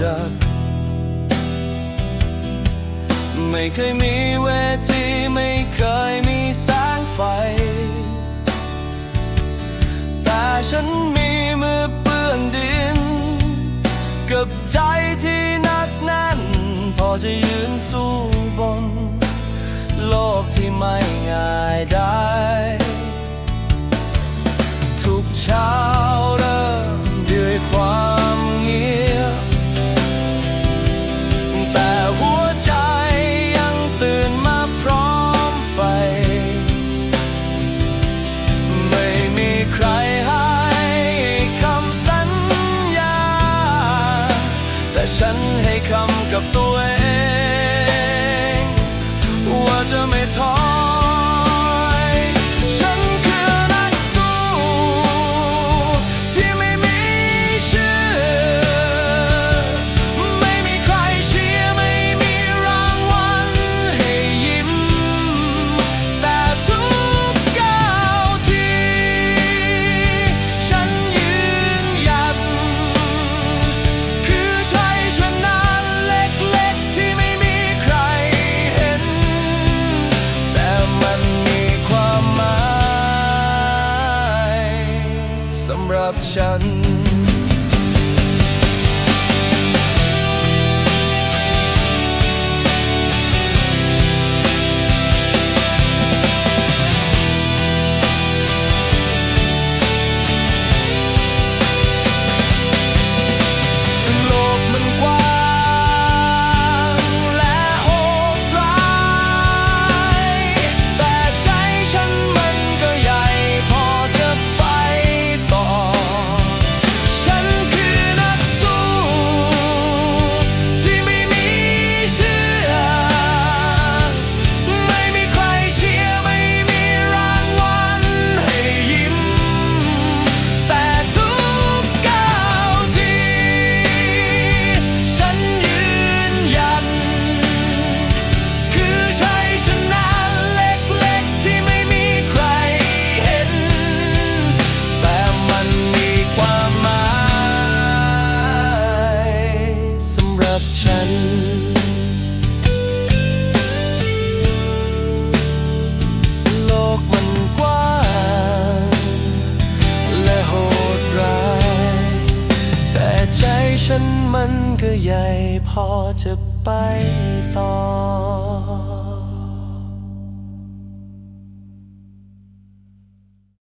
จัก ไม่เคยมีเวทีไม่เคยมีแสงไฟ แต่ฉันมีมือเปื้อนดิน กับใจที่นักแน่น พอจะยืนสู้บน โลกที่ไม่ ฉันให้คำกับตัวเอง ว่าจะไม่ท้อ corruption. มันก็ใหญ่พอจะไปต่อ